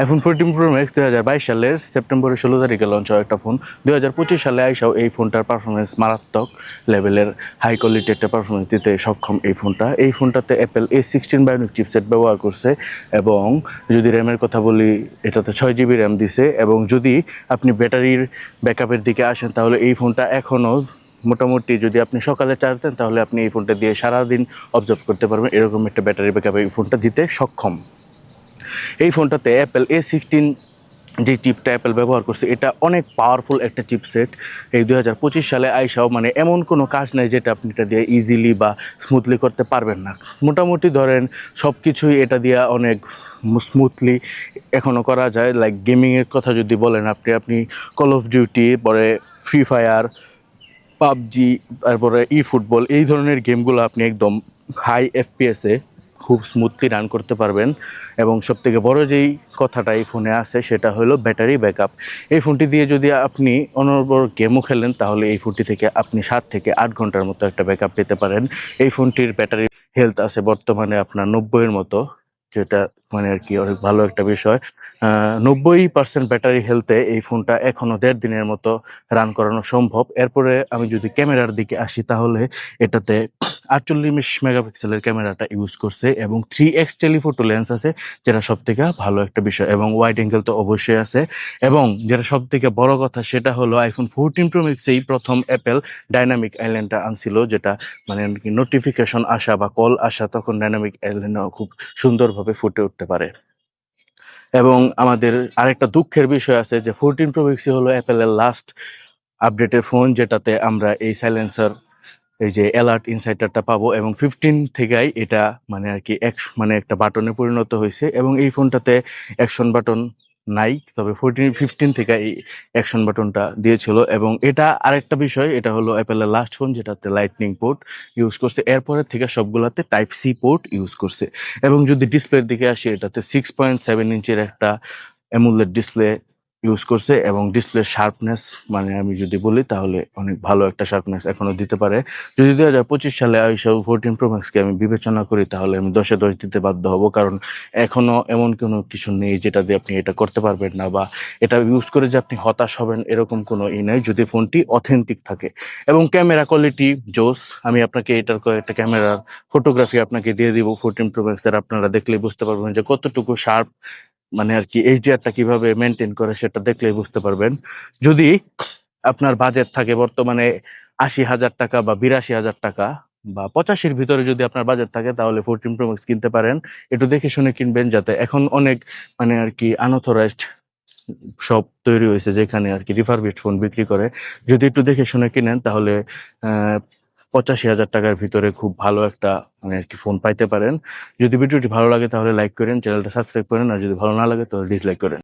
IPhone fourteen pro max দুই হাজার বাইশ সালের সেপ্টেম্বরের ষোলো তারিখে লঞ্চ হওয়া একটা ফোন দুই হাজার পঁচিশ সালে আইসাও এই ফোনটার পারফরমেন্স মারাত্মক লেভেলের হাই কোয়ালিটি একটা পারফরমেন্স দিতে সক্ষম এই ফোনটা এই ফোনটাতে Apple A sixteen bionic chipset ব্যবহার করছে এবং যদি র্যামের কথা বলি, এটাতে ছয় জিবি র্যাম দিছে এবং যদি আপনি ব্যাটারির ব্যাকআপের দিকে আসেন, তাহলে এই ফোনটা এখনও মোটামুটি যদি আপনি সকালে চার্জ দেন, তাহলে আপনি এই ফোনটা দিয়ে সারাদিন অবজার্ভ করতে পারবেন। এরকম একটা ব্যাটারি ব্যাকআপ এই ফোনটা দিতে সক্ষম। এই ফোনটাতে অ্যাপেল এ সিক্সটিন যে চিপটা অ্যাপেল ব্যবহার করছে, এটা অনেক পাওয়ারফুল একটা চিপসেট এই দুই হাজার পঁচিশ সালে আইসাও মানে এমন কোনো কাজ নেই যেটা আপনি এটা দিয়ে ইজিলি বা স্মুথলি করতে পারবেন না। মোটামুটি ধরেন সব কিছুই এটা দিয়ে অনেক স্মুথলি এখনও করা যায়। লাইক গেমিংয়ের কথা যদি বলেন আপনি আপনি কল অফ ডিউটি পরে ফ্রি ফায়ার পাবজি, তারপরে ই ফুটবল এই ধরনের গেমগুলো আপনি একদম হাই এফপিএসে খুব স্মুথলি রান করতে পারবেন। এবং সবথেকে বড় যেই কথাটা এই ফোনে আছে, সেটা হলো ব্যাটারি ব্যাকআপ এই ফোনটি দিয়ে যদি আপনি অনর্বর গেমও খেলেন, তাহলে এই ফোনটি থেকে আপনি সাত থেকে আট ঘণ্টার মতো একটা ব্যাকআপ পেতে পারেন। এই ফোনটির ব্যাটারি হেলথ আছে বর্তমানে আপনার নব্বইয়ের মতো, যেটা মানে আর কি অনেক ভালো একটা বিষয়। নব্বই পার্সেন্ট ব্যাটারি হেলথে এই ফোনটা এখনও দেড় দিনের মতো রান করানো সম্ভব। এরপরে আমি যদি ক্যামেরার দিকে আসি, তাহলে এটাতে আটচল্লিশ মেগাপিক্সেলের ক্যামেরাটা ইউজ করছে এবং থ্রি এক্স টেলিফোটো লেন্স আছে, যেটা সব থেকে ভালো একটা বিষয় এবং ওয়াইড অ্যাঙ্গেল তো অবশ্যই আছে এবং যেটা সব থেকে বড় কথা সেটা হলো আইফোন ফোরটিন প্রো ম্যাক্সেই প্রথম অ্যাপেল ডাইনামিক আইল্যান্ডটা আনছিল, যেটা মানে নোটিফিকেশন আসা বা কল আসা তখন ডাইনামিক আইল্যান্ড খুব সুন্দরভাবে ফুটে উঠতে পারে। এবং আমাদের আরেকটা দুঃখের বিষয় আছে যে ফোরটিন প্রো ম্যাক্সই হলো অ্যাপেলের লাস্ট আপডেটের ফোন যেটাতে আমরা এই সাইলেন্সার এই যে অ্যালার্ট ইনসাইটারটা পাবো এবং ফিফটিন থেকেই এটা মানে আর কি এক মানে একটা বাটনে পরিণত হয়েছে এবং এই ফোনটাতে অ্যাকশন বাটন নাই, তবে ফোরটিন ফিফটিন থেকে এই অ্যাকশন বাটনটা দিয়েছিল এবং এটা আরেকটা বিষয়, এটা হলো অ্যাপেলের লাস্ট ফোন যেটাতে লাইটনিং পোর্ট ইউজ করছে। এরপরের থেকে সবগুলাতে টাইপ সি পোর্ট ইউজ করছে। এবং যদি ডিসপ্লের দিকে আসি, এটাতে সিক্স পয়েন্ট সেভেন ইঞ্চের একটা অ্যামুলেট ডিসপ্লে ইউজ করছে এবং ডিসপ্লে শার্পনেস মানে আমি যদি বলি তাহলে অনেক ভালো একটা শার্পনেস এখনও দিতে পারে। যদি দুই হাজার পঁচিশ সালে আইসা ফোরটিন প্রো ম্যাক্সকে আমি বিবেচনা করি তাহলে আমি দশে দশ দিতে বাধ্য হব কারণ এখনও এমন কোনো কিছু নেই যেটা দিয়ে আপনি এটা করতে পারবেন না বা এটা ইউজ করে যে আপনি হতাশ হবেন এরকম কোনো ই নেই যদি ফোনটি অথেন্টিক থাকে। এবং ক্যামেরা কোয়ালিটি জোস, আমি আপনাকে এটার কয়েকটা ক্যামেরার ফটোগ্রাফি আপনাকে দিয়ে দিব। ফোরটিন প্রো ম্যাক্সের আপনারা দেখলেই বুঝতে পারবেন যে কতটুকু শার্প মানে আর কি এইচডিআরটা কীভাবে মেনটেন করে সেটা দেখলেই বুঝতে পারবেন। যদি আপনার বাজেট থাকে বর্তমানে আশি হাজার টাকা বা বিরাশি হাজার টাকা বা পঁচাশির ভিতরে যদি আপনার বাজেট থাকে, তাহলে ফোরটিন প্রো ম্যাক্স কিনতে পারেন। একটু দেখে শুনে কিনবেন যাতে এখন অনেক মানে আর কি আনঅথরাইজড সব তৈরি হয়েছে যেখানে আর কি রিফারবিস্ট ফোন বিক্রি করে। যদি একটু দেখে শুনে কিনেন, তাহলে পঁচাশি হাজার টাকার ভিতরে খুব ভালো একটা মানে আর কি ফোন পাইতে পারেন। যদি ভিডিওটি ভালো লাগে তাহলে লাইক করেন চ্যানেলটা সাবস্ক্রাইব করেন, আর যদি ভালো না লাগে তাহলে ডিসলাইক করেন।